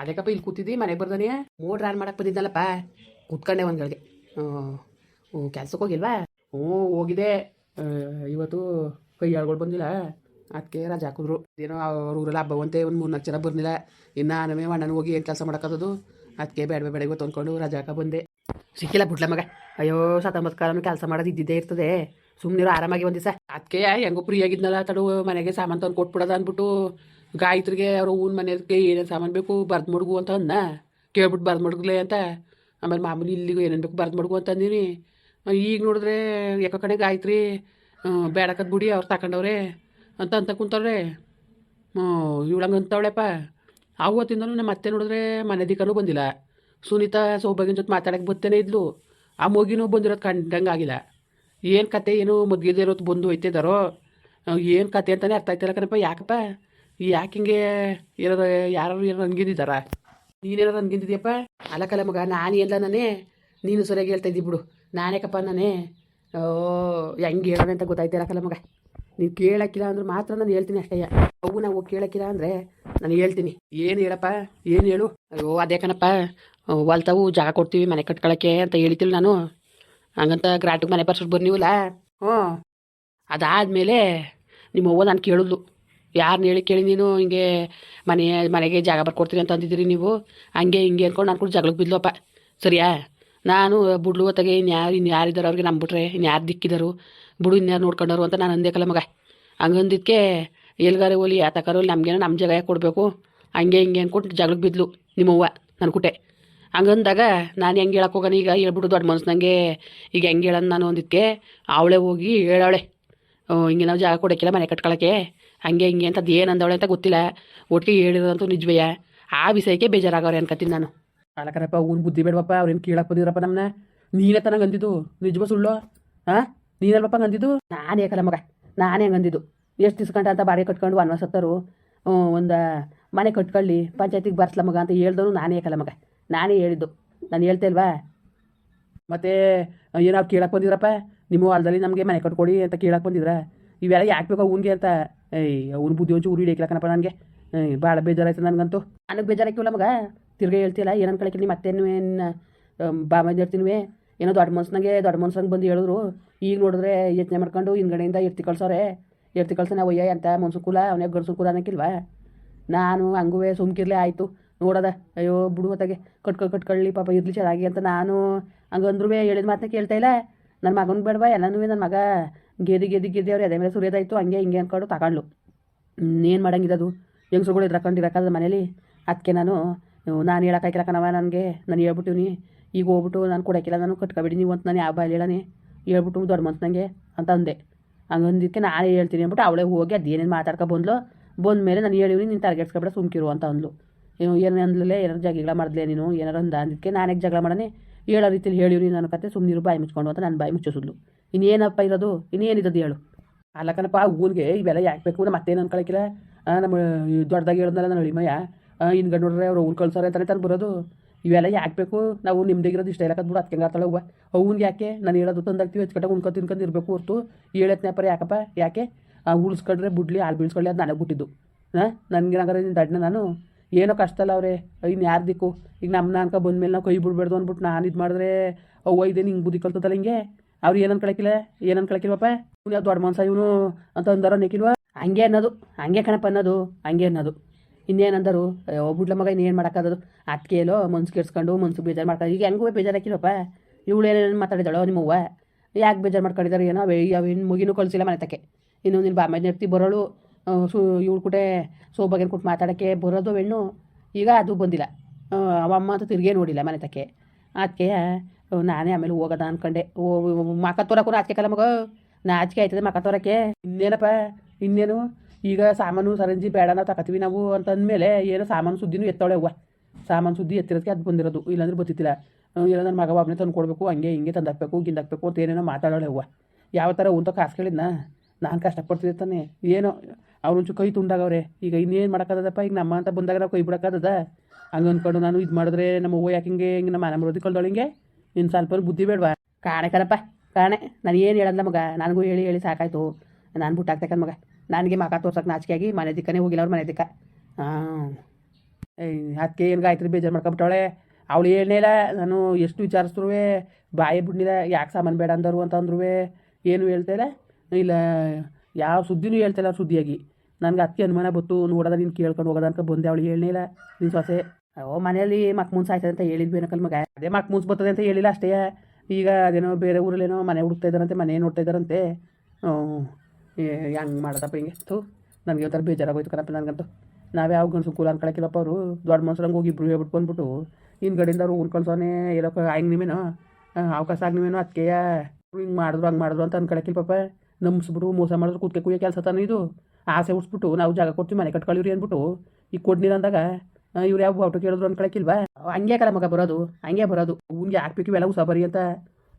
ಅದಕ್ಕಪ್ಪ ಇಲ್ಲಿ ಕೂತಿದ್ದಿ, ಮನೆಗೆ ಬರ್ದಾನೆ? Motor on ಮಾಡಕ್ಕೆ ಬಂದಿದ್ದಲ್ಲಪ್ಪ. ಕೂತ್ಕೊಂಡೆ ಒಂದ್ಗಳಿಗೆ ಹ್ಞೂ ಕೆಲ್ಸಕ್ಕೆ ಹೋಗಿಲ್ವಾ? ಹ್ಞೂ ಹೋಗಿದೆ ಇವತ್ತು ಕೈ ಆಳ್ಗಳು ಬಂದಿಲ್ಲ. ಅದಕ್ಕೆ ರಜೆ ಹಾಕಿದ್ರು. ಏನೋ ಅವ್ರ ಊರಲ್ಲಿ ಹಬ್ಬ ಅಂತೆ ಒಂದು ಮೂರ್ನಾಲ್ಕು ಜನ ಬರ್ನಿಲ್ಲ ಇನ್ನು ನಾನೇ ಅಣ್ಣನ ಹೋಗಿ ಏನು ಕೆಲಸ ಮಾಡೋಕ್ಕದು ಅದಕ್ಕೆ ಬೇಡ ಬೇಡ ಇವತ್ತು ಅಂದ್ಕೊಂಡು ರಜೆ ಹಾಕ ಬಂದೆ. ಸಿಕ್ಕಿಲ್ಲ ಬಿಡ್ಲ ಮಗ. ಅಯ್ಯೋ, ಸತ್ತೊಂಬತ್ತು ಕಾಲನು ಕೆಲಸ ಮಾಡೋದು ಇದ್ದಿದ್ದೇ ಇರ್ತದೆ. ಸುಮ್ಮನಿರೋ ಆರಾಮಾಗಿ ಒಂದು ಅದಕ್ಕೆ ಹೆಂಗೋ ಫ್ರೀ ಆಗಿದ್ನಲ್ಲ ತಡು ಮನೆಗೆ ಸಾಮಾನು ತಂದು ಕೊಟ್ಬಿಡೋದ ಅಂದ್ಬಿಟ್ಟು ಗಾಯತ್ರಿಗೆ ಅವ್ರ ಊನ್ ಮನೆಗೆ ಏನೇನು ಸಾಮಾನು ಬೇಕು ಬರ್ದು ಮಡ್ಗು ಅಂತ ಅಂದ ಕೇಳ್ಬಿಟ್ಟು ಬರ್ದು ಮಡ್ಗ್ಲೆ ಅಂತ. ಆಮೇಲೆ ಮಾಮೂಲಿ ಇಲ್ಲಿಗೂ ಏನೇನು ಬೇಕು ಬರ್ದು ಮಡ್ಗು ಅಂತ ಅಂದೀನಿ. ಈಗ ನೋಡಿದ್ರೆ ಯಾಕೋ ಕಡೆ ಗಾಯತ್ರಿ ಬೇಡಕದ್ ಬಿಡಿ ಅವ್ರು ತಗೊಂಡವ್ರೆ ಅಂತ ಅಂತ ಕುಂತವ್ರೆ. ಹ್ಞೂ ಇವಳಂಗೆ ಅಂತವಳೆಪ್ಪ ನಮ್ಮ ಅತ್ತೆ ನೋಡಿದ್ರೆ ಮನೆ ದಿಕ್ಕನೂ ಬಂದಿಲ್ಲ. ಸುನೀತಾ ಸೌಭಾಗ್ಯನ ಜೊತೆ ಮಾತಾಡಕ್ಕೆ ಬರ್ತೇನೆ ಇದ್ಲು. ಆ ಮಗಿನೂ ಬಂದಿರೋದು ಕಂಡಂಗೆ ಆಗಿಲ್ಲ. ಏನು ಕತೆ, ಏನು ಮದ್ಗಿದ್ದೇ ಇರೋದು ಬಂದು ಹೋಯ್ತಿದ್ದಾರೋ ಏನು ಕತೆ ಅಂತಲೇ ಅರ್ಥ ಆಯ್ತಿಲ್ಲ ಕಣಪ್ಪ, ಯಾಕಪ್ಪ? ಯಾಕೆ ಹಿಂಗೆ ಏನಾರ ಯಾರು ಏನಾರು ಅನ್ಗಿದ್ದಾರ ನೀನೇನಾರು ಅನ್ಗಿದ್ದಿದ್ಯಪ್ಪ ಅಲ್ಲ ಕಲ ಮಗ ನಾನು ಎಲ್ಲ ನಾನೇ? ನೀನು ಸರಿಯಾಗಿ ಹೇಳ್ತಾ ಇದ್ದಿ ಬಿಡು. ನಾನೇಕಪ್ಪ ನಾನೇ? ಓ, ಹೆಂಗೆ ಹೇಳೋಣ ಅಂತ ಗೊತ್ತಾಯ್ತಿಲ್ಲ ಅಲಕಲ ಮಗ ನೀನು ಕೇಳಕ್ಕಿಲ್ಲ ಅಂದ್ರೆ ಮಾತ್ರ ನಾನು ಹೇಳ್ತೀನಿ ಅಷ್ಟೇ. ಅವು ನಾವು ಕೇಳಕ್ಕಿಲ್ಲ ಅಂದರೆ ನಾನು ಹೇಳ್ತೀನಿ. ಏನು ಹೇಳಪ್ಪ? ಏನು ಹೇಳು? ಅಯ್ಯೋ, ಅದೇ ಕಣಪ್ಪ. ಹೊಲ್ತಾವು ಜಾಗ ಕೊಡ್ತೀವಿ ಮನೆ ಕಟ್ಕೊಳಕ್ಕೆ ಅಂತ ಹೇಳ್ತಿಲ್ಲ ನಾನು. ಹಂಗಂತ ಗ್ರಾಟಿಗೆ ಮನೆ ಬರ್ಸಿಟ್ಟು ಬರ್ನಿವಲ್ಲ? ಹ್ಞೂ. ಅದಾದಮೇಲೆ ನಿಮ್ಮ ಅವ್ವ ನಾನು ಕೇಳಿದ್ಲು. ಯಾರನ್ನ ಹೇಳಿ ಕೇಳಿ ನೀನು, ಹಿಂಗೆ ಮನೆ, ಮನೆಗೆ ಜಾಗ ಬರ್ಕೊಡ್ತೀನಿ ಅಂತ ಅಂದಿದ್ದೀರಿ ನೀವು. ಹಂಗೆ ಹಿಂಗೆ ಅಂದ್ಕೊಂಡು ನಾನು ಕೂಡ ಜಗಳಕ್ಕೆ ಬಿದ್ಲಪ್ಪ ಸರಿಯಾ? ನಾನು ಬುಡ್ಲು ಹೊತ್ತಾಗೆ ಇನ್ಯಾರು ಇನ್ನು ಯಾರಿದ್ದಾರೆ ಅವ್ರಿಗೆ ನಂಬಿಟ್ರೆ ಇನ್ಯಾರು ಯಾರು ದಿಕ್ಕಿದರು? ಬಿಡು ಇನ್ಯಾರು ನೋಡ್ಕೊಂಡರು ಅಂತ ನಾನು ಅಂದೇಕಲ್ಲ ಮಗ. ಹಂಗಂದಿದ್ದಕ್ಕೆ ಎಲ್ಲಿಗಾರ ಹೋಲಿ ಯಾತಕಾರೋ ನಮಗೇನೋ ನಮ್ಮ ಜಾಗ ಕೊಡಬೇಕು. ಹಂಗೆ ಹಿಂಗೆ ಅಂದ್ಕೊಂಡು ಜಗಳಕ್ಕೆ ಬಿದ್ಲು ನಿಮ್ಮವ್ವ ನನ್ನ ಕುಟೆ. ಹಂಗಂದಾಗ ನಾನು ಹೆಂಗೆ ಹೇಳಕ್ಕೆ ಹೋಗೋಣ ಈಗ? ಹೇಳ್ಬಿಟ್ಟು ದೊಡ್ಡ ಮನ್ಸು ನನಗೆ ಈಗ ಹೆಂಗೆ ಹೇಳೋಣ ನಾನು ಅಂದಿದ್ದಕ್ಕೆ ಅವಳೇ ಹೋಗಿ ಹೇಳವಳೆ ಹಿಂಗೆ ನಾವು ಜಾಗ ಕೊಡೋಕ್ಕಿಲ್ಲ ಮನೆ ಕಟ್ಕೊಳಕ್ಕೆ. ಹಂಗೆ ಹಿಂಗೆ ಅಂತ ಅದು ಏನು ಅಂದವಳೆ ಅಂತ ಗೊತ್ತಿಲ್ಲ. ಒಟ್ಟಿಗೆ ಹೇಳಿರೋದಂತೂ ನಿಜವಯ್ಯ ಆ ವಿಷಯಕ್ಕೆ ಬೇಜಾರಾಗವ್ರೆ ಅನ್ಕತೀನಿ ನಾನು. ಅಲ್ಲಕರಪ್ಪ ಅವ್ನು ಬುದ್ಧಿ ಬೇಡವಪ್ಪ ಅವ್ರೇನು ಕೇಳಕ್ಕೆ ಬಂದಿರಪ್ಪ ನಮ್ಮನ್ನ ನೀನೇ ತನಗೆ ಅಂದಿದ್ದು? ನಿಜವ ಸುಳ್ಳು? ಹಾಂ ನೀನಲ್ವಪ್ಪ ಅಂದಿದ್ದು? ನಾನು ಕಲ ಮಗ. ನಾನೇ ಹಂಗಂದಿದ್ದು ಎಷ್ಟು ದಿವ್ಸ ಗಂಟ ಅಂತ ಬಾಡಿಗೆ ಕಟ್ಕೊಂಡು ವನವಾಸ ಹತ್ತರು ಒಂದು ಮನೆ ಕಟ್ಕೊಳ್ಳಿ ಪಂಚಾಯತಿಗೆ ಬರ್ಸ್ಲ ಮಗ ಅಂತ ಹೇಳ್ದವನು ನಾನೇ ಕಲ ಮಗ. ನಾನೇ ಹೇಳಿದ್ದು. ನಾನು ಹೇಳ್ತೇಲ್ವಾ ಮತ್ತೆ ಏನಾದ್ರು ಕೇಳಕ್ಕೆ ಬಂದಿದ್ರಪ್ಪ? ನಿಮ್ಮ ಹೊಲದಲ್ಲಿ ನಮಗೆ ಮನೆ ಕಟ್ಕೊಡಿ ಅಂತ ಕೇಳಕ್ಕೆ ಬಂದಿದ್ರ. ಇವೆಲ್ಲ ಯಾಕೆ ಬೇಕೋ ಅವ್ನಿಗೆ ಅಂತ ಏಯ್, ಅವ್ನು ಬುದ್ಧಿ ಹೊಂಚು ಊರು ಹಿಡಿಯಕ್ಲಕ್ಕನಪ್ಪ ನನಗೆ. ಏಯ್ ಭಾಳ ಬೇಜಾರಾಯ್ತು ನನಗಂತೂ. ನನಗೆ ಬೇಜಾರಾಯ್ತು ಮಗ ತಿರ್ಗಿ ಹೇಳ್ತಿಲ್ಲ ಏನು ಅನ್ಕೊಳಕ್ಕೆ ನಿಮ್ಮ ಮತ್ತೇನು ಬಾ ಬಂದಿರ್ತೀನಿವೆ ಏನೋ ದೊಡ್ಡ ಮನ್ಸನಾಗೆ, ದೊಡ್ಡ ಮನ್ಸಂಗೆ ಬಂದು ಹೇಳಿದ್ರು. ಈಗ ನೋಡಿದ್ರೆ ಯೋಚನೆ ಮಾಡ್ಕೊಂಡು ಹಿಂದ್ಗಡೆಯಿಂದ ಎತ್ತಿ ಕಳ್ಸೋರೆ ಎತ್ತಿ ನಾವು ಒಯ್ಯ ಅಂತ ಮನ್ಸು ಕುಲ ಅವನೇ ಗರ್ಸು ಕುಲ ಅನ್ನಕ್ಕಿಲ್ವಾ? ನಾನು ಹಂಗುವೆ ಸುಮ್ಕಿರ್ಲೆ, ಆಯಿತು. ನೋಡೋದ. ಅಯ್ಯೋ, ಬಿಡು ಹೊತ್ತಾಗೆ ಕಟ್ಕೊಳ್ಳಿ ಕಟ್ಕೊಳ್ಳಿ, ಪಾಪ ಇರಲಿ ಚೆನ್ನಾಗಿ ಅಂತ ನಾನು ಹಂಗಂದ್ರೂ ಹೇಳಿದ ಮಾತನ್ನ ಕೇಳ್ತಾಯಿಲ್ಲ ನನ್ನ ಮಗನ ಬೇಡವಾ ಎಲ್ಲನೂ ನನ್ನ ಮಗ. ಗೆದಿ ಗೆದಿ ಗೆದಿ ಅವ್ರು, ಅದೇ ಮೇಲೆ ಸುರಿಯೋದಾಯ್ತು ಹಂಗೆ ಹಿಂಗೆ ಅಂದ್ಕೊಂಡು ತಗೊಂಡ್ಲು. ಏನು ಮಾಡೋಂಗಿದ್ದದು ಹೆಂಗಸುಗಳು ಇದ್ರಕೊಂಡು ಇರೋಕ್ಕಲ್ಲ ಮನೇಲಿ? ಅದಕ್ಕೆ ನಾನು ನಾನು ಹೇಳೋಕ್ಕಾಗಿಲ್ಲ ಕಣವ ನನಗೆ. ನಾನು ಹೇಳ್ಬಿಟ್ಟಿವ್ನಿ. ಈಗ ಹೋಗ್ಬಿಟ್ಟು ನಾನು ಕೊಡೋಕ್ಕಿಲ್ಲ ನಾನು ಕಟ್ಕೊಬಿಡಿ, ನೀವು ಅಂತ ನಾನು ಯಾವ ಬಾಯಲ್ಲಿ ಹೇಳನಿ ಹೇಳ್ಬಿಟ್ಟು ದೊಡ್ಡ ಮಂತ್ ನನಗೆ ಅಂತ ಅಂದೆ. ಹಂಗಂದಿದ್ದಕ್ಕೆ ನಾನೇ ಹೇಳ್ತೀನಿ ಅಂದ್ಬಿಟ್ಟು ಅವಳೇ ಹೋಗಿ ಅದೇನೇನು ಮಾತಾಡ್ಕೊ ಬಂದ್ಲು. ಬಂದ ಮೇಲೆ ನಾನು ಹೇಳಿವ್ನಿ, ನೀನು ತಲೆಗೆಡ್ಸ್ಕೊಬೇಡ ಸುಮ್ಕಿರು, ಅಂತ ಅಂದ್ಲು. ಏನು ಏನು ಅಂದ್ಲೇ ಏನಾರು ಜಗಳ ಮಾಡಿದ್ಲೆ ನೀನು? ಏನಾರು ಅಂದ? ಅಂದಿದ್ದಕ್ಕೆ ನಾನೇ ಜಗಳ ಮಾಡನೆ. ಹೇಳೋ ರೀತಿಯಲ್ಲಿ ಹೇಳಿವ್ನಿ ನನ್ನ ಕತೆ ಸುಮ್ಮನಿರು ಬಾಯಿ ಮುಚ್ಕೊಂಡು ಅಂತ ನಾನು ಬಾಯಿ ಮುಚ್ಚಿಸಿದ್ಲು. ಇನ್ನೇನಪ್ಪ ಇರೋದು? ಇನ್ನೇನಿದ್ದದ್ದು ಹೇಳು. ಅಲ್ಲಕನಪ್ಪ ಊನ್ಗೆ ಇವೆಲ್ಲ ಯಾಕೆ ಬೇಕು ನಮ್ಮ ಮತ್ತೇನು ಅನ್ಕೊಳಕಿಲ್ಲ. ನಮ್ಮ ದೊಡ್ಡದಾಗಿ ಹೇಳಿದ್ನಲ್ಲ ನಾನು ಇನ್ನು ಹಿಂಗೆ ನೋಡ್ರೆ ಅವ್ರು ಊರು ಕಳ್ಸೋರೆ ಅಂತಾನೆ ತಾನು ಬರೋದು. ಇವೆಲ್ಲ ಯಾಕೆ ಬೇಕು? ನಾವು ಇರೋದು ಇಷ್ಟ ಇಲ್ಲ ಬಿಡು ಅದಕ್ಕೆ ಆತಾಳೆ ಹೂವ ಅವ್ನಿಗೆ ಯಾಕೆ? ನಾನು ಹೇಳೋದು ತಂದಾಗ್ತೀವಿ ಹಚ್ಕಟ್ಟ ಉಣ್ಕೊ ತಿನ್ಕೊಂಡು ಇರಬೇಕು ಹೊರ್ತು. ಹೇಳತ್ನಪ್ಪ ಯಾಕಪ್ಪ? ಯಾಕೆ? ಉಳಿಸ್ಕೊಂಡ್ರೆ ಬಿಡ್ಲಿ, ಹಾಲು ಬೀಳ್ಸ್ಕೊಳ್ಳಿ ಅದು ನನಗೆ ಬಿಟ್ಟಿದ್ದು ಹಾಂ ನನಗೇನಾಗಾರೆ ನಿನ್ನ ದಡ್ನ ನಾನು. ಏನೋ ಕಷ್ಟ ಅಲ್ಲ ಅವರೇ. ಇನ್ನು ಯಾರು ದಿಕ್ಕು? ಈಗ ನಮ್ಮನ್ನ ಅನ್ಕೊ ಬಂದ್ಮೇಲೆ ನಾವು ಕೈ ಬಿಡ್ಬಾರ್ದು ಅಂದ್ಬಿಟ್ಟು ನಾನು ಇದು ಮಾಡಿದ್ರೆ ಅವ್ವ ಇದೇನು ಹಿಂಗೆ ಬುದ್ಧಿ ಕಲ್ತದಲ್ಲ ಹಿಂಗೆ? ಅವ್ರು ಏನು ಕಳಕಿಲ್ಲ? ಏನು ಅನ್ಕೊಳಕಿಲ್ವಪ್ಪ ಇವ್ನು ದೊಡ್ಡ ಮನ್ಸ ಇವನು ಅಂತ ಅಂದಾರ ನೆಕಿಲ್ವಾ ಹಂಗೆ ಅನ್ನೋದು, ಹಂಗೆ ಕಣಪ್ಪ ಅನ್ನೋದು, ಹಂಗೆ ಅನ್ನೋದು. ಇನ್ನೇನಂದರು ಒಬ್ಬುಡ್ಲ ಬಿಡ್ಲ ಮಗ ಇನ್ನೇನು ಮಾಡೋಕ್ಕಾಗೋದು ಎಲ್ಲೋ ಮನ್ಸು ಕೆಡ್ಸ್ಕೊಂಡು ಮನ್ಸು ಬೇಜಾರು ಮಾಡ್ಕೊಂಡು, ಈಗ ಹೆಂಗೂ ಬೇಜಾರಾಕಿಲ್ಲಪ್ಪ ಇವಳು ಏನೇನು ಮಾತಾಡಿದಳೋ ನಿಮ್ಮವ್ವ? ಯಾಕೆ ಬೇಜಾರು ಮಾಡ್ಕೊಂಡಿದ್ದಾರೆ ಏನೋ? ಅವೇನು ಮುಗಿನೂ ಕಳಿಸಿಲ್ಲ ಮನೆ ತಕ್ಕೆ. ಇನ್ನು ನಿನ್ನ ಬಾಮ ನೆಡ್ತಿ ಬರೋಳು ಸು, ಇವಳು ಕೂಟೆ ಸೋಬಾಗಿನ ಕೊಟ್ಟು ಮಾತಾಡೋಕ್ಕೆ ಬರೋದು, ಹೆಣ್ಣು. ಈಗ ಅದು ಬಂದಿಲ್ಲ. ಅವಮ್ಮ ಅಂತ ತಿರುಗೇ ನೋಡಿಲ್ಲ ಮನೆ ತಕ್ಕೆ. ಅದಕ್ಕೆ ನಾನೇ ಆಮೇಲೆ ಹೋಗೋದ ಅನ್ಕೊಂಡೆ. ಓ, ಮಕ ತೋರಕ್ಕೂ ಆಚೆ ಕಲ ಮಗ. ನಾಚಿಕೆ ಆಯ್ತದೆ ಮಕ ತೋರಕ್ಕೆ. ಇನ್ನೇನಪ್ಪ? ಇನ್ನೇನು? ಈಗ ಸಾಮಾನು ಸರಂಜಿ ಬೇಡ ನಾವು ತಗೋತೀವಿ ನಾವು ಅಂತ ಅಂದಮೇಲೆ ಏನೋ ಸಾಮಾನು ಸುದ್ದಿನೂ ಎತ್ತವಳೆ ಅವ್ವ. ಸಾಮಾನು ಸುದ್ದಿ ಎತ್ತಿರೋದಕ್ಕೆ ಅದು ಬಂದಿರೋದು. ಇಲ್ಲಾಂದ್ರೆ ಬತ್ತಿತ್ತಿಲ್ಲ. ಇಲ್ಲ ನನ್ನ ಮಗ ಒಬ್ಬನೇ ತಂದು ಕೊಡಬೇಕು, ಹಂಗೆ ಹಿಂಗೆ ತಂದಾಕ್ಬೇಕು ಗಿಂದಾಕ್ಬೇಕು ಅಂತ ಏನೇನೋ ಮಾತಾಡೋಳೆ ಅವ್ವ. ಯಾವ ಥರ ಉಂತ ಕಾಸು ಕೇಳಿದ್ನ? ನಾನು ಕಷ್ಟಪಡ್ತಿದ್ದೆ ತಾನೆ. ಏನೋ ಅವ್ರೊಂಚು ಕೈ ತುಂಡಾಗವ್ರೆ. ಈಗ ಇನ್ನೇನು ಮಾಡೋಕ್ಕಾಗದಪ್ಪ ಈಗ ನಮ್ಮ ಅಂತ ಬಂದಾಗ ನಾವು ಕೈ ಬಿಡೋಕ್ಕಾಗದ ಹಂಗೆ ಅಂದ್ಕೊಂಡು ನಾನು ಇದು ಮಾಡಿದ್ರೆ ನಮ್ಮ ಅವ್ವ ಯಾಕೆ ಹಿಂಗೆ ಹಿಂಗೆ ನಮ್ಮ ಮನೆ ಮರೋದಿ ಕಳ್ದೋಳು ಇನ್ನು ಸ್ವಲ್ಪ ಬುದ್ಧಿ ಬೇಡವಾ? ಕಾಣೆ ಕಣಪ್ಪ, ಕಾಣೆ. ನಾನು ಏನು ಹೇಳಲ್ಲ ಮಗ? ನನಗೂ ಹೇಳಿ ಹೇಳಿ ಸಾಕಾಯ್ತು. ನಾನು ಬಿಟ್ಟಾಕ್ತಕ್ಕ ಮಗ. ನನಗೆ ಮಕ ತೋರ್ಸಕ್ಕೆ ನಾಚಿಕೆ ಆಗಿ ಮನೆ ದಿಕ್ಕನೇ ಹೋಗಿಲ್ಲ ಅವ್ರ ಮನೆ ದಿಕ್ಕ. ಹಾಂ ಅದಕ್ಕೆ ಏನು ಗಾಯತ್ರಿ ಬೇಜಾರು ಮಾಡ್ಕೊಂಬಿಟ್ಟವಳೆ? ಅವಳು ಹೇಳಿಲ್ಲ ನಾನು ಎಷ್ಟು ವಿಚಾರಿಸಿದ್ರು ಬಾಯಿ ಬಿಡ್ನಿಲ್ಲ ಯಾಕೆ ಸಾಮಾನು ಬೇಡ ಅಂದರು ಅಂತ ಅಂದ್ರು ಏನು ಹೇಳ್ತಾ ಇಲ್ಲ? ಯಾವ ಸುದ್ದಿನೂ ಹೇಳ್ತಾಯಿಲ್ಲ ಸುದ್ದಿಯಾಗಿ. ನನಗೆ ಅದಕ್ಕೆ ಅನುಮಾನ ಬತ್ತು ನೋಡೋದ ನೀನು ಕೇಳ್ಕೊಂಡು ಹೋಗೋದ ಅಂತ ಬಂದೆ. ಅವಳು ಹೇಳಿಲ್ಲ ನೀನು ಸೊಸೆ. ಓ, ಮನೆಯಲ್ಲಿ ಮಕ್ ಮುನ್ಸ್ ಆಯ್ತದೆ ಅಂತ ಹೇಳಿದ್ವಿ ಏನಕ್ಕಲ್ ಮಗ. ಅದೇ ಮಕ್ ಮುನ್ಸ್ ಬರ್ತದೆ ಅಂತ ಹೇಳಿಲ್ಲ ಅಷ್ಟೇ. ಈಗ ಅದೇನೋ ಬೇರೆ ಊರಲ್ಲೇನೋ ಮನೆ ಹುಡುಕ್ತಾ ಇದ್ದಾರಂತೆ, ಮನೆ ನೋಡ್ತಾ ಇದ್ದಾರಂತೆ. ಹೆಂಗೆ ಮಾಡೋದಪ್ಪ ಹಿಂಗೆ? ಥೂ, ನನಗೆ ಒಂಥರ ಬೇಜಾರಾಗೋಯ್ತು ಕಣಪ್ಪ ನನಗಂತೂ. ನಾವು ಯಾವ ಗಂಡಸು ಕೂಲ ಅನ್ಕೊಳಕ್ಕಿಲ್ಲಪ್ಪ ಅವರು. ದೊಡ್ಡ ಮನ್ಸರಂಗೆ ಹೋಗಿ ಇಬ್ರು ಹೇಳ್ಬಿಟ್ಟು ಬಂದ್ಬಿಟ್ಟು ಹಿಂದ್ಗಡೆಯಿಂದ ಅವ್ರು ಊರು ಕಳ್ಸೋನೆ ಇರೋಕೆ ಹಂಗೆ ನೀವೇನೋ? ಅವಕಾಶ ಆಗಿ ನೀವೇನೋ ಅದಕ್ಕೆ ಹಿಂಗೆ ಮಾಡಿದ್ರು, ಹಂಗೆ ಮಾಡಿದ್ರು ಅಂತ ಅನ್ಕೊಳಕ್ಕಿಲ್ಲ ಪಾಪ ನಂಬಿಸ್ಬಿಟ್ಟು ಮೋಸ ಮಾಡಿದ್ರು, ಕೂತ್ಕೆ ಕುಯ್ಯೋ ಕೆಲಸ ತಾನೇ ಇದು. ಆಸೆ ಉಡ್ಸ್ಬಿಟ್ಟು ನಾವು ಜಾಗ ಕೊಡ್ತೀವಿ, ಮನೆ ಕಟ್ಕೊಳ್ಳಿವ್ರಿ ಅಂದ್ಬಿಟ್ಟು ಈಗ ಕೊಡ್ನಿಲ್ಲ ಅಂದಾಗ ಇವ್ರು ಯಾವ ಔಟು ಕೇಳಿದ್ರು ಅನ್ಕೊಳಕ್ಕಿಲ್ವಾ ಹಂಗೆ ಕಲ ಮಗ ಬರೋದು? ಹಂಗೆ ಬರೋದು. ಅವ್ನಿಗೆ ಹಾಕ್ಬೇಕು ಇವೆಲ್ಲ ಉಸ ಬರಿ ಅಂತ.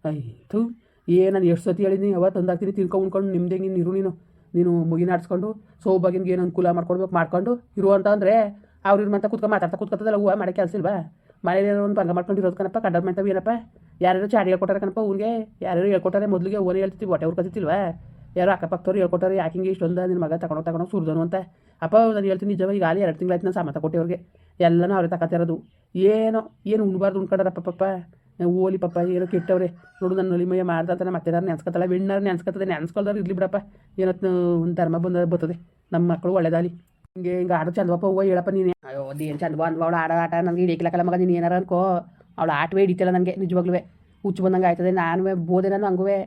ಆಯ್ತು. ಏನು ನಾನು ಎಷ್ಟು ಸತಿ ಹೇಳಿದ್ದೀನಿ ಯಾವ ತಂದಾಗ್ತೀನಿ ತಿನ್ಕೊ ಉಣ್ಕೊಂಡು ನಿಮ್ದೆ ನೀನು ಇರು ನೀನು. ನೀನು ಮುಗಿನ ಆಡಿಸ್ಕೊಂಡು ಸೌಭಾಗಿನ್ಗೆ ಏನು ಅನುಕೂಲ ಮಾಡ್ಕೊಡ್ಬೇಕು, ಮಾಡ್ಕೊಂಡು ಇರು ಅಂತ ಅಂದರೆ ಅವ್ರು ಮಂತ ಕೂತ್ಕೊಂಡು ಮಾತಾಡ್ತಾ ಕೂತ್ಕೊತದಲ್ಲ, ಹೂವು ಮಾಡೋ ಕೆಲಸಿಲ್ವಾ ಮನೇಲಿ ಒಂದು ಭಂಗ ಮಾಡ್ಕೊಂಡು ಇರೋದು ಕಣಪ್ಪ ಕಂಡರ್ ಮಾಡ್ತಾವೆ ಏನಪ್ಪ? ಯಾರ್ಯಾರು ಚಾಡಿ ಹೇಳ್ಕೊಟ್ಟಾರೆ ಕಣಪ್ಪ ಅವ್ನಿಗೆ ಯಾರ್ಯಾರು ಹೇಳ್ಕೊಟ್ಟಾರೆ, ಮೊದಲಿಗೆ ಓನೇ ಹೇಳ್ತಿದ್ವಿ ಹೊಟ್ಟೆ ಹುರ್ಕೊತಿಲ್ವಾ ಯಾರೋ ಅಕ್ಕಪಕ್ಕದವ್ರು ಹೇಳ್ಕೊಟ್ಟಾರೆ, ಯಾಕೆ ಹಿಂಗೆ ಇಷ್ಟೊಂದು ನಿನ್ನ ಮಗ ತಗೊಂಡು ತಗೊಂಡು ಸುರಿದನು ಅಂತ. ಅಪ್ಪ, ನಾನು ಹೇಳ್ತೀನಿ ನಿಜವಾಗ ಈಗ ಅಲ್ಲಿ ಎರಡು ತಿಂಗಳಾಯ್ತು ನಾನು ಸಾಮಾನು ಕೊಟ್ಟೆ ಅವ್ರಿಗೆ. ಎಲ್ಲನೂ ಅವ್ರಿಗೆ ತಗೋತಿರೋದು ಏನೋ, ಏನು ಉಣ್ಬಾರ್ದು ಉಣ್ಕೊಂಡಾರಪ್ಪ ಪಪ್ಪ ಓಲಿ ಪಪ್ಪ ಏನೋ ಕೆಟ್ಟವ್ರೆ. ನೋಡು ನನ್ನ ನಲಿಮಯ ಮಾಡ್ದ ಅಂತ ಮತ್ತೆ ಯಾರು ನೆನ್ಸ್ಕೊತಲ್ಲ ಬೆಣ್ಣಾರು ನೆನ್ಸ್ಕೊತದೆ ನೆನ್ಸ್ಕೊಳ್ದವ್ರು ಇರಲಿ ಬಿಡಪ್ಪ. ಏನತ್ತು ಒಂದು ಧರ್ಮ ಬಂದ ಬರ್ತದೆ. ನಮ್ಮ ಮಕ್ಕಳು ಒಳ್ಳೇದಾಲಿ ಹಿಂಗೆ ಹಿಂಗೆ ಆಡೋ ಚಂದವಪ್ಪ ಹೂವು ಹೇಳಪ್ಪ ನೀನು. ಅಯ್ಯೋ ಏನು ಚಂದವ ಅಂದ್ವ, ಅವಳು ಆಡೋ ಆಟ ನನಗೆ ಹಿಡಿಯಕ್ಲಕ್ಕಲ್ಲ ಮಗ, ನೀನು ಏನಾರ ಅನ್ಕೋ. ಅವಳು ಆಟವೇ ಹಿಡಿತಿಲ್ಲ ನನಗೆ ನಿಜವಾಗ್ಲೂ ಹುಚ್ಚು ಬಂದಂಗೆ ಆಯ್ತದೆ ನಾನು ಬೋದೆ ನಾನು ಹಂಗುವೆ.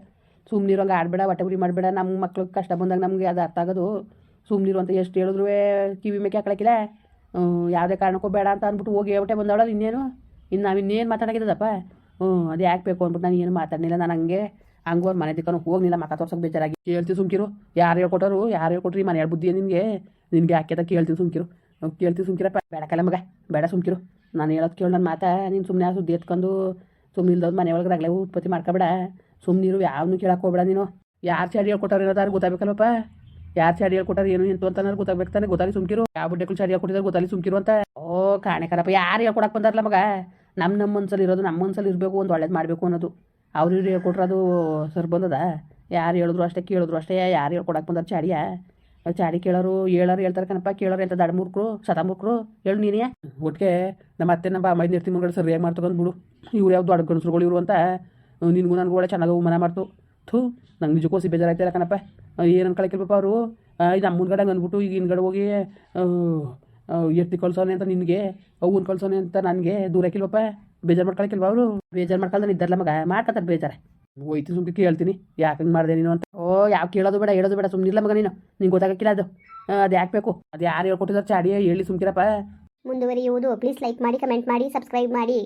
ಸುಮ್ಮನಿರೋಂಗೆ ಆಡಬೇಡ ಹೊಟ್ಟೆ ಮಾಡಬೇಡ ನಮ್ಮ ಮಕ್ಳಿಗೆ ಕಷ್ಟ ಬಂದಾಗ ನಮಗೆ ಅದು ಅರ್ಥ ಆಗೋದು. ಸುಮ್ಮನಿರು ಅಂತ ಎಷ್ಟು ಹೇಳಿದ್ರು ಕಿವಿ ಮೇಕೆ ಹಾಕೊಳಕಿಲ್ಲ ಯಾವುದೇ ಕಾರಣಕ್ಕೂ ಬೇಡ ಅಂತ ಅಂದ್ಬಿಟ್ಟು ಹೋಗಿ ಹೇಳ್ಬಿಟ್ಟೆ ಬಂದವಳ ಇನ್ನೇನು? ಇನ್ನು ನಾವು ಇನ್ನೇನು ಮಾತಾಡೋಕ್ಕಿದ್ದಪ್ಪ ಹ್ಞೂ, ಅದು ಯಾಕೆ ಬೇಕು? ಅಂದ್ಬಿಟ್ಟು ನಾನು ಏನು ಮಾತಾಡಲಿಲ್ಲ. ನಾನು ಹಂಗೆ ಹಂಗೆ ಅವ್ರ ಮನೆ ದಿಕ್ಕನು ಹೋಗಿಲ್ಲ ಮಕ್ಕ ತೋರ್ಸೋಕೆ ಬೇಜಾರಾಗಿ. ಕೇಳ್ತೀವಿ ಸುಮ್ಕಿರು. ಯಾರು ಹೇಳ್ಕೊಟ್ಟರು ಯಾರು ಹೇಳ್ಕೊಟ್ರಿ? ಮನೆ ಬುದ್ಧಿ ನಿನಗೆ? ನಿನಗೆ ಯಾಕೆ ಅಂತ ಕೇಳ್ತೀವಿ ಸುಮ್ಕಿರು. ಕೇಳ್ತೀವಿ ಸುಮ್ಕಿರಪ್ಪ. ಬೇಡಕ್ಕಲ್ಲ ಮಗ, ಬೇಡ ಸುಮ್ಕಿರು. ನಾನು ಹೇಳೋದು ಕೇಳಿ ನನ್ನ ಮಾತಾ. ನೀನು ಸುಮ್ಮನೆ ಸುದ್ದಿ ಎತ್ಕೊಂಡು ಸುಮ್ಮನೆ ಇಲ್ದವ್ರು ಮನೆ ಒಳಗೆ ಉತ್ಪತ್ತಿ ಮಾಡ್ಕೊಬೇಡ. ಸುಮ್ಮನಿರು ಯಾವನು ಕೇಳಕ್ಕೆ ಹೋಗ್ಬೇಡ ನೀನು. ಯಾರು ಚಾಡಿ ಹೇಳ್ಕೊಟ್ಟಾರ ಏನಾದ್ರು ಗೊತ್ತಾಗಬೇಕಲ್ಲಪ್ಪ. ಯಾರು ಚಾಡಿ ಹೇಳ್ಕೊಟ್ಟಾರ ಏನು ಎಂತು ಅಂತ ಗೊತ್ತಾಗಬೇಕು ತಾನೆ. ಗೊತ್ತಾಗಿ ಸುಮ್ಕಿರು. ಯಾವ ಬುಡ್ಡೆಗಳು ಚಾಡಿ ಹೇಳ್ಕೊಟ್ಟಿದ್ದಾರೆ ಗೊತ್ತಾಗಿ ಸುಮ್ಕಿರು ಅಂತ. ಓ, ಕಾಣೆ ಕರಪ್ಪ ಯಾರು ಹೇಳ್ಕೊಡಕ್ಕೆ ಬಂದಾರಲ್ಲ ಮಗ? ನಮ್ಮ ನಮ್ಮ ಮನ್ಸಲ್ಲಿ ಇರೋದು ನಮ್ಮ ಮನ್ಸಲ್ಲಿ ಇರಬೇಕು ಒಂದು ಒಳ್ಳೇದು ಮಾಡಬೇಕು ಅನ್ನೋದು. ಅವ್ರು ಇವ್ರು ಹೇಳ್ಕೊಟ್ರೆ ಅದು ಸರ್ ಬಂದದ ಯಾರು ಹೇಳಿದ್ರು ಅಷ್ಟೇ, ಕೇಳಿದ್ರು ಅಷ್ಟೇ. ಯಾರು ಹೇಳ್ಕೊಡಕ್ಕೆ ಬಂದಾರ ಚಾಡಿಯ? ಚಾಡಿ ಕೇಳೋರು, ಹೇಳೋರು ಹೇಳ್ತಾರೆ ಕಣಪ್ಪ. ಕೇಳೋರು ಎಂತ ದಡ ಸತಮೂರ್ಕರು ಹೇಳು ನೀನೇ. ಒಟ್ಟಿಗೆ ನಮ್ಮ ಅತ್ತೆ, ನಮ್ಮ ಅಮ್ಮ ನಿರ್ತಿ ಮಗಳು ಸರಿಯಾಗಿ ಮಾಡ್ತಕೊಂಡು ಬಿಡು. ಇವ್ರು ಯಾವ ದೊಡ್ಡ ಗಣಸರುಗಳು ಇವರು ಅಂತ ನಿನಗೂ ನನಗೂ ಒಳ್ಳೆ ಚೆನ್ನಾಗಿ ಮನ ಮಾಡ್ತು. ಥೂ, ನಂಗೆ ನಿಜಕ್ಕೂ ಸಿ ಬೇಜಾರಾಯ್ತಿಲ್ಲ ಕಣಪ್ಪ. ಏನು ಅನ್ಕೊಳಕಿಲ್ವಪ್ಪ ಅವರು? ಇದು ನಮ್ಮ ಮುಂದ್ಗಡೆ ಅಂದ್ಬಿಟ್ಟು ಈಗ ಹಿಂದ್ಗಡೆ ಹೋಗಿ ಎತ್ತಿ ಕಳ್ಸೋನೆ ಅಂತ ನಿನಗೆ ಅವ್ನ ಕಳ್ಸೋನೆ ಅಂತ ನನಗೆ ದೂರಕ್ಕಿಲ್ವಪ್ಪ ಬೇಜಾರು ಮಾಡ್ಕೊಳಕ್ಕಿಲ್ವ ಅವರು? ಬೇಜಾರು ಮಾಡ್ಕೊಳ್ದೆ ಇದ್ದಾರಲ್ಲ ಮಗ ಮಾಡ್ಕೊತಾರೆ ಬೇಜಾರ. ಹೋಯ್ತು ಸುಮ್ಮನೆ ಕೇಳ್ತೀನಿ. ಯಾಕೆ ಹಂಗೆ ಮಾಡಿದೆ ನೀನು ಅಂತ. ಓ, ಯಾವ ಕೇಳೋದು ಬೇಡ, ಹೇಳೋದು ಬೇಡ ಸುಮ್ಮನಿಲ್ಲ ಮಗ ನೀನು. ನಿಂಗೆ ಗೊತ್ತಾಗಕ್ಕಿಲ್ಲ ಅದು. ಅದು ಯಾಕೆ ಬೇಕು? ಅದು ಯಾರು ಹೇಳ್ಕೊಟ್ಟಿದ್ದಾರೆ ಚಾಡಿ ಹೇಳಿ ಸುಮ್ಕಿರಪ್ಪ. ಮುಂದುವರಿಯುವುದು. ಪ್ಲೀಸ್ ಲೈಕ್ ಮಾಡಿ ಕಮೆಂಟ್ ಮಾಡಿ ಸಬ್ಸ್ಕ್ರೈಬ್ ಮಾಡಿ.